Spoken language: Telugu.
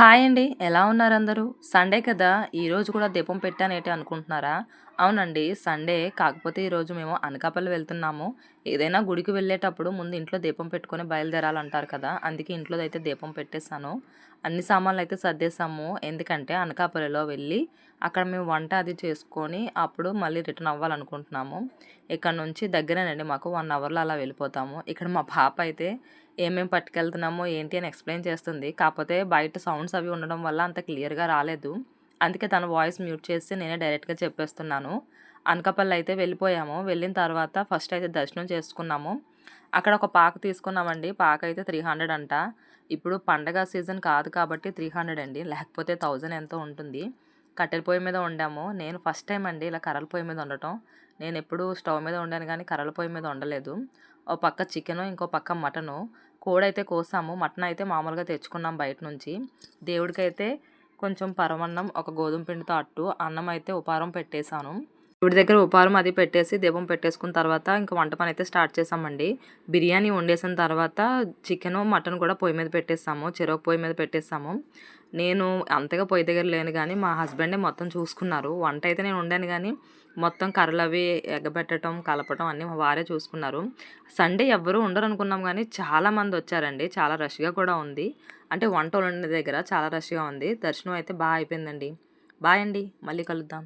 హాయ్ అండి. ఎలా ఉన్నారు అందరూ? సండే కదా. ఈరోజు కూడా దీపం పెట్టానేటి అనుకుంటున్నారా? అవునండి. సండే కాకపోతే ఈరోజు మేము అనకాపల్లి వెళ్తున్నాము. ఏదైనా గుడికి వెళ్ళేటప్పుడు ముందు ఇంట్లో దీపం పెట్టుకొని బయలుదేరాలంటారు కదా? అందుకే ఇంట్లో అయితే దీపం పెట్టేశాను. అన్ని సామాన్లు అయితే సర్దేశాము. ఎందుకంటే అనకాపల్లిలో వెళ్ళి అక్కడ మేము వంట అది చేసుకొని అప్పుడు మళ్ళీ రిటర్న్ అవ్వాలనుకుంటున్నాము. ఇక్కడ నుంచి దగ్గరేనండి మాకు వన్ అవర్లో అలా వెళ్ళిపోతాము. ఇక్కడ మా పాప అయితే ఏమేమి పట్టుకెళ్తున్నామో ఏంటి అని ఎక్స్ప్లెయిన్ చేస్తుంది. కాకపోతే బయట సౌండ్స్ అవి ఉండడం వల్ల అంత క్లియర్గా రాలేదు. అందుకే తన వాయిస్ మ్యూట్ చేసి నేనే డైరెక్ట్గా చెప్పేస్తున్నాను. అనకాపల్లి అయితే వెళ్ళిపోయాము. వెళ్ళిన తర్వాత ఫస్ట్ అయితే దర్శనం చేసుకున్నాము. అక్కడ ఒక పాక తీసుకున్నామండి. పాక అయితే త్రీ హండ్రెడ్ అంట. ఇప్పుడు పండగ సీజన్ కాదు కాబట్టి త్రీ హండ్రెడ్ అండి. లేకపోతే థౌజండ్ ఎంతో ఉంటుంది. కట్టెల పొయ్యి మీద వండాము. నేను ఫస్ట్ టైం అండి ఇలా కర్రల పొయ్యి మీద ఉండటం నేను ఎప్పుడు స్టవ్ మీద వండాను కానీ కర్రల పొయ్యి మీద వండలేదు. ఓ పక్క చికెను ఇంకో పక్క మటను. కోడైతే కోసాము. మటన్ అయితే మామూలుగా తెచ్చుకున్నాం బయట నుంచి. దేవుడికైతే కొంచెం పరమన్నం ఒక గోధుమ పిండితో అట్టు అన్నం అయితే ఉపారం పెట్టేశాను. ఇప్పుడు దగ్గర ఉపారం అది పెట్టేసి దీపం పెట్టేసుకున్న తర్వాత ఇంకా వంట పని అయితే స్టార్ట్ చేసామండి బిర్యానీ వండేసిన తర్వాత చికెన్ మటన్ కూడా పొయ్యి మీద పెట్టేసాము చెరొక పొయ్యి మీద పెట్టేసాము నేను అంతగా పొయ్యి దగ్గర లేను కానీ మా హస్బెండే మొత్తం చూసుకున్నారు. వంట అయితే నేను వండాను కానీ మొత్తం కర్రలు అవి ఎగ్గబెట్టడం కలపటం అన్నీ వారే చూసుకున్నారు. సండే ఎవ్వరూ ఉండరు అనుకున్నాం కానీ చాలామంది వచ్చారండి. చాలా రష్గా కూడా ఉంది. అంటే వంట వండే దగ్గర చాలా రష్గా ఉంది. దర్శనం అయితే బాగా అయిపోయిందండి. బాయ్ అండి. మళ్ళీ కలుద్దాం.